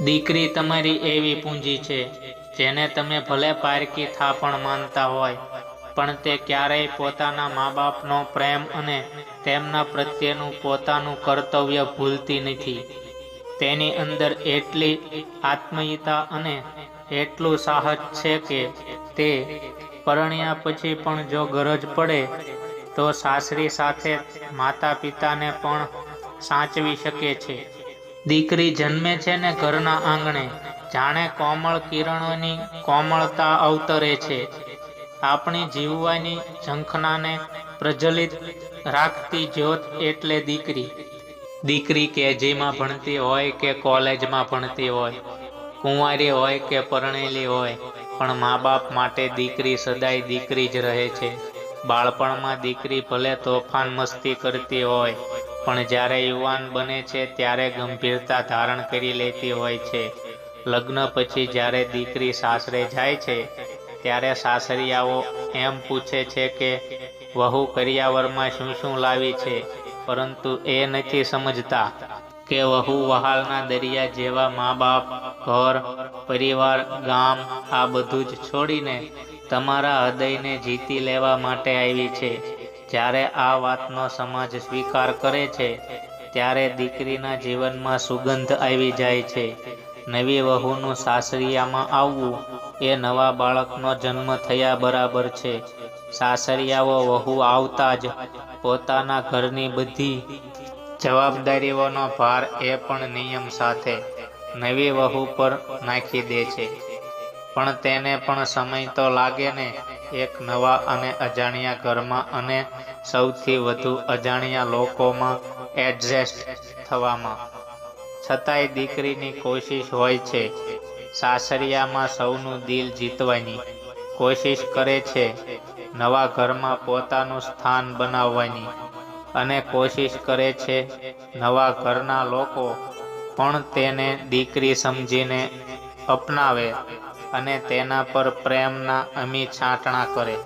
દીકરી તમારી એવી પૂંજી છે, જેને તમે ભલે પારકી થાપણ માનતા હોય, પણ તે ક્યારેય પોતાના મા બાપનો પ્રેમ અને તેમના પ્રત્યેનું પોતાનું કર્તવ્ય ભૂલતી નથી. તેની અંદર એટલી આત્મીયતા અને એટલું સાહસ છે કે તે પરણ્યા પછી પણ જો ગરજ પડે, તો સાસરી સાથે માતા પિતાને પણ સાચવી શકે છે. દીકરી જન્મે છે ને ઘરના આંગણે, જાણે કોમળ કિરણોની કોમળતા અવતરે છે. આપણી જીવવાની ઝંખનાને પ્રજ્વલિત રાખતી જ્યોત એટલે દીકરી. દીકરી કેજીમાં ભણતી હોય કે કોલેજમાં ભણતી હોય, કુંવારી હોય કે પરણેલી હોય, પણ મા બાપ માટે દીકરી સદાય દીકરી જ રહે છે. બાળપણમાં દીકરી ભલે તોફાન મસ્તી કરતી હોય પણ જ્યારે યુવાન બને છે, ત્યારે ગંભીરતા ધારણ કરી લેતી હોય છે. લગ્ન પછી જ્યારે દીકરી સાસરે જાય છે, ત્યારે સાસરિયાઓ એમ પૂછે છે કે, વહુ કરિયાવરમાં શું શું લાવી છે? પરંતુ એ નથી સમજતા કે વહુ વહાલના દરિયા જેવા મા બાપ ઘર, પરિવાર, ગામ આ બધું જ છોડીને તમારા હૃદયને જીતી લેવા માટે આવી છે. જ્યારે આ વાતનો સમાજ સ્વીકાર કરે છે, ત્યારે દીકરીના જીવનમાં સુગંધ આવી જાય છે. નવી વહુનું સાસરિયામાં આવવું એ નવા બાળકનો જન્મ થયા બરાબર છે. સાસરિયાઓ વહુ આવતા જ પોતાના ઘરની બધી જવાબદારીઓનો ભાર એ પણ નિયમ સાથે નવી વહુ પર નાખી દે છે. પણ તેને પણ સમય તો લાગે ને એક નવા અને અજાણ્યા ઘરમાં અને સૌથી વધુ અજાણ્યા લોકોમાં એડજસ્ટ થવામાં. છતાંય દીકરીની કોશિશ હોય છે. સાસરિયામાં સૌનું દિલ જીતવાની. કોશિશ કરે છે નવા ઘરમાં પોતાનું સ્થાન બનાવવાની. અને કોશિશ કરે છે નવા ઘરના લોકો પણ તેને દીકરી સમજીને અપનાવે. અને તેના પર પ્રેમના અમી છાંટણા કરે.